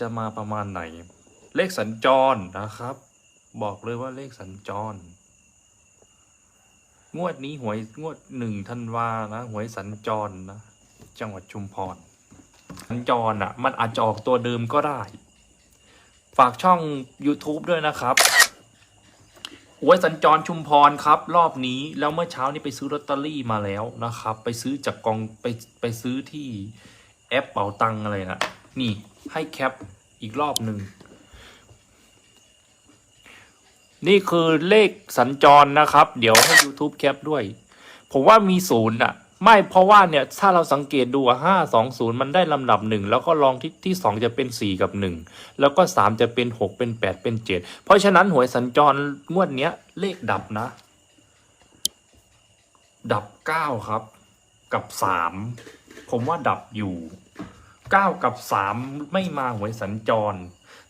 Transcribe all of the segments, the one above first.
จะมาประมาณไหน เลขสัญจรนะครับ บอกเลยว่าเลขสัญจร งวดนี้หวยงวดหนึ่งธันวานะหวยสัญจรนะจังหวัดชุมพรสัญจรอะ มันอาจจะออกตัวเดิมก็ได้ ฝากช่อง YouTube ด้วยนะครับหวยสัญจรชุมพรครับ รอบนี้แล้วเมื่อเช้านี้ไปซื้อลอตเตอรี่มาแล้วนะครับ ไปซื้อจากกองไปไปซื้อที่แอปเป๋าตังอะไรนะนี่ ให้แคปอีกรอบหนึ่ง นี่คือเลขสัญจรนะครับ เดี๋ยวให้ YouTube แคปด้วย ผมว่ามีศูนย์อะ ไม่เพราะว่าเนี่ยถ้าเราสังเกตดูห้าสองศูนย์มันได้ลำดับหนึ่งแล้วก็ลองที่ที่สองจะเป็นสี่กับหนึ่งแล้วก็สามจะเป็นหกเป็นแปดเป็นเจ็ดเพราะฉะนั้นหวยสัญจรงวดเนี้ย เลขดับนะ ดับเก้าครับ กับสามผมว่าดับอยู่ เก้ากับสามไม่มาหวยสัญจร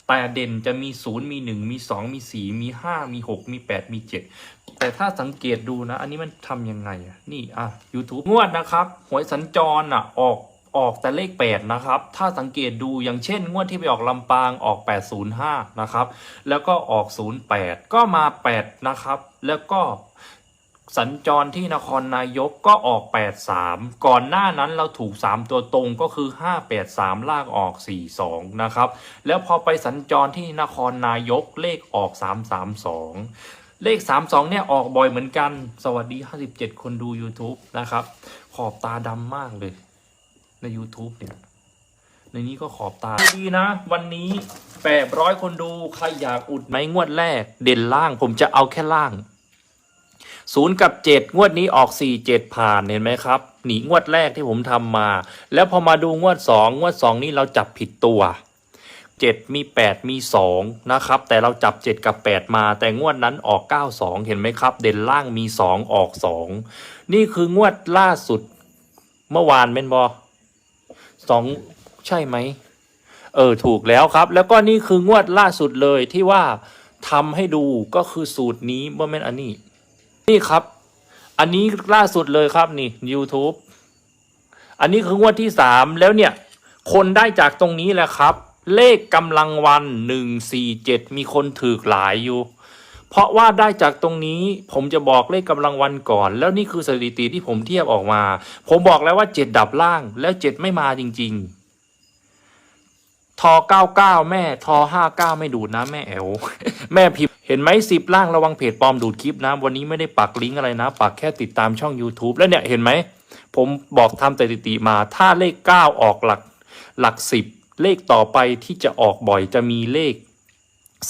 แต่เด่นจะมีศูนย์มีหนึ่งมีสองมีสี่มีห้ามีหกมีแปดมีเจ็ดแต่ถ้าสังเกตดูนะ อันนี้มันทำยังไงอะนี่อะ YouTube งวดนะครับหวยสัญจรอะออกออกแต่เลขแปดนะครับ ถ้าสังเกตดูอย่างเช่น งวดที่ไปออกลำปางออก 805 นะครับ แล้วก็ออก 08 ก็มา 8 นะครับ แล้วก็ สัญจรที่นครนายกก็ออก 83 ก่อนหน้านั้นเราถูก 3 ตัวตรงก็คือ 583 ลากออก 42 นะครับ แล้วพอไปสัญจรที่นครนายกเลขออก 332 เลข 32 เนี่ยออกบ่อยเหมือนกัน สวัสดี 57 คนดู YouTube นะครับ ขอบตาดำมากเลย ใน YouTube เนี่ย ในนี้ก็ขอบตาดีนะ วันนี้แปดร้อยคนดู ใครอยากอุดไหมงวดแรก เด่นล่างผมจะเอาแค่ล่าง ศูนย์กับเจ็ดงวดนี้ออกสี่เจ็ดผ่านเห็นไหมครับ หนีงวดแรกที่ผมทำมา แล้วพอมาดูงวดสองงวดสองนี้เราจับผิดตัวเจ็ดมีแปดมีสองนะครับ แต่เราจับเจ็ดกับแปดมาแต่งวดนั้นออกเก้าสองเห็นไหมครับ เด่นล่างมีสองออกสองนี่คืองวดล่าสุดเมื่อวานเป็นบอสองใช่ไหมเออถูกแล้วครับ แล้วก็นี่คืองวดล่าสุดเลยที่ว่าทำให้ดูก็คือสูตรนี้บ่แม่นอันนี้ นี่ครับ อันนี้ล่าสุดเลยครับนี่ YouTube อันนี้คืองวดที่สามแล้วเนี่ย คนได้จากตรงนี้แหละครับ เลขกำลังวันหนึ่งสี่เจ็ดมีคนถือหลายอยู่ เพราะว่าได้จากตรงนี้ ผมจะบอกเลขกำลังวันก่อน แล้วนี่คือสถิติที่ผมเทียบออกมา ผมบอกแล้วว่าเจ็ดดับล่าง แล้วเจ็ดไม่มาจริง ๆ ทอเก้าเก้าแม่ทอห้าเก้าไม่ดูดนะแม่แอวแม่พิมพ์เห็นไหมสิบล่างระวังเพจปลอมดูดคลิปนะ วันนี้ไม่ได้ปักลิงก์อะไรนะ ปักแค่ติดตามช่อง YouTube แล้วเนี่ยเห็นไหม ผมบอกทำสถิติมาถ้าเลขเก้าออกหลักหลักสิบเลขต่อไปที่จะออกบ่อยจะมีเลข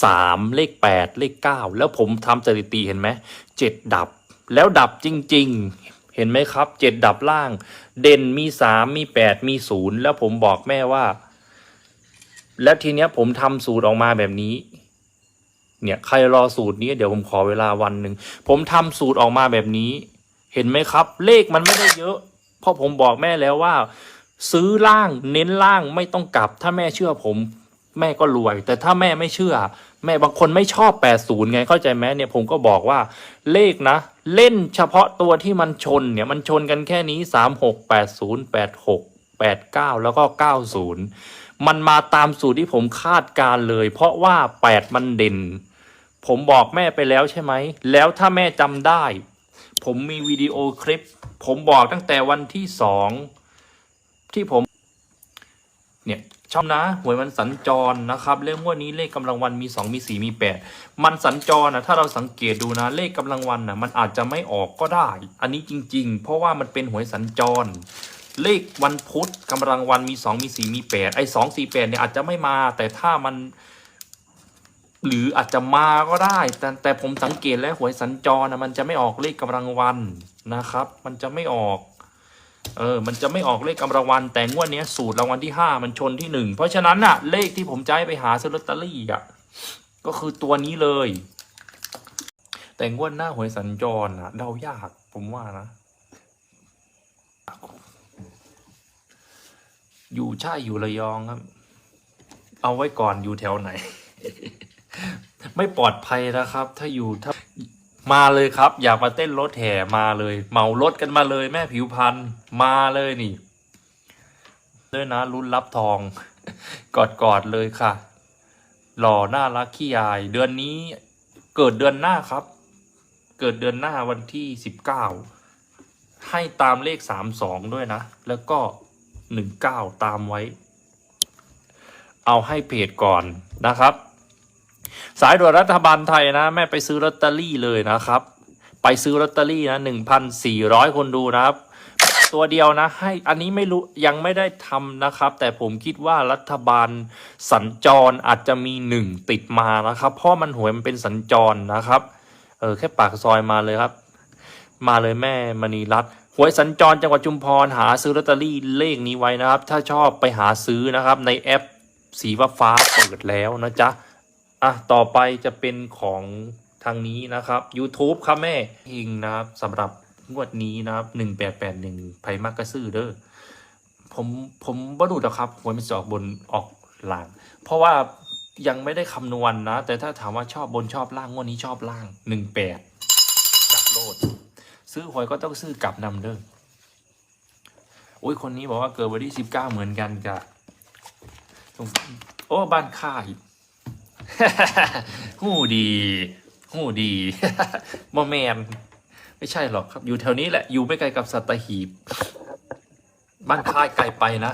สามเลขแปดเลขเก้าแล้วผมทำสถิติเห็นไหมเจ็ดดับ แล้วดับจริง ๆ เห็นไหมครับเจ็ดดับล่าง เด่นมีสามมีแปดมีศูนย์แล้วผมบอกแม่ว่า แล้วทีเนี้ยผมทำสูตรออกมาแบบนี้ เนี่ยใครรอสูตรนี้เดี๋ยวผมขอเวลาวันหนึ่งผมทำสูตรออกมาแบบนี้ เห็นไหมครับ เลขมันไม่ได้เยอะ เพราะผมบอกแม่แล้วว่า ซื้อล่างเน้นล่างไม่ต้องกลับ ถ้าแม่เชื่อผมแม่ก็รวย แต่ถ้าแม่ไม่เชื่อ แม่บางคนไม่ชอบ 80 ไงเข้าใจไหมเนี่ยผมก็บอกว่าเลขนะ เล่นเฉพาะตัวที่มันชนเนี่ยมันชนกันแค่นี้ 36 80 86 89 แล้วก็ 90 มันมาตามสูตรที่ผมคาดการเลย เพราะว่า 8 มันเด่น ผมบอกแม่ไปแล้วใช่ไหม แล้วถ้าแม่จำได้ ผมมีวิดีโอคลิป ผมบอกตั้งแต่วันที่สองที่ผม เนี่ยชอบนะหวยมันสัญจรนะครับเลขงวดนี้เลขกำลังวันมีสองมีสี่มีแปดมันสัญจรนะถ้าเราสังเกตดูนะเลขกำลังวันนะมันอาจจะไม่ออกก็ได้ อันนี้จริง ๆ เพราะว่ามันเป็นหวยสัญจร เลขวันพุธกำลังวันมีสองมีสี่มีแปดไอ้สองสี่แปดเนี่ยอาจจะไม่มา แต่ถ้ามัน หรืออาจจะมาก็ได้ แต่แต่ผมสังเกตแล้วหวยสัญจรนะมันจะไม่ออกเลขกำลังวันนะครับ มันจะไม่ออก เออ มันจะไม่ออกเลขกำลังวัน แต่งวดนี้สูตรรางวัลที่ห้ามันชนที่หนึ่งเพราะฉะนั้นน่ะเลขที่ผมจะให้ไปหาซื้อลอตเตอรี่อะก็คือตัวนี้เลย แต่งวดหน้าหวยสัญจรอะเดายากผมว่านะ อยู่ใช่อยู่ระยองครับ เอาไว้ก่อนอยู่แถวไหน ไม่ปลอดภัยนะครับ ถ้าอยู่ถ้ามาเลยครับ อยากมาเต้นรถแห่มาเลย เหมารถกันมาเลย แม่ผิวพันมาเลยนี่ด้วยนะรุ่นรับทอง กอดกอดๆเลยค่ะ หล่อน่ารักขี้อาย เดือนนี้เกิดเดือนหน้าครับ เกิดเดือนหน้าวันที่สิบเก้าให้ตามเลขสามสองด้วยนะ แล้วก็ หนึ่งเก้าตามไว้ เอาให้เพจก่อนนะครับ สายด่วนรัฐบาลไทยนะ แม่ไปซื้อลอตเตอรี่เลยนะครับ ไปซื้อลอตเตอรี่นะหนึ่งพันสี่ร้อยคนดูนะครับตัวเดียวนะให้อันนี้ไม่รู้ยังไม่ได้ทำนะครับ แต่ผมคิดว่ารัฐบาลสัญจรอาจจะมีหนึ่งติดมานะครับ เพราะมันหวยมันเป็นสัญจรนะครับ เออแค่ปากซอยมาเลยครับ มาเลยแม่มณีรัตน์ หวยสัญจรจังหวัดชุมพรหาซื้อลอตเตอรี่เลขนี้ไว้นะครับ ถ้าชอบไปหาซื้อนะครับ ในแอปสีฟ้าฟ้าเปิดแล้วนะจ๊ะอะต่อไปจะเป็นของทางนี้นะครับ YouTube ครับแม่เองนะครับสำหรับงวดนี้นะครับหนึ่งแปดแปดหนึ่งไผ่มักกะซื้อเด้อผมผมบ่ดูนะครับหวยมันจะออกบนออกล่างเพราะว่ายังไม่ได้คำนวณนะ แต่ถ้าถามว่าชอบบนชอบล่างงวดนี้ชอบล่างหนึ่งแปดจับโลด ซื้อหวยก็ต้องซื้อกลับนำเด้ออุ้ยคนนี้บอกว่าเกิดวันที่สิบเก้าเหมือนกันกับโอ้บ้านค่ายหู้ดีหู้ดีมอแมนไม่ใช่หรอกครับ อยู่แถวนี้แหละ อยู่ไม่ไกลกับสัตหีบ บ้านค่ายไกลไปนะ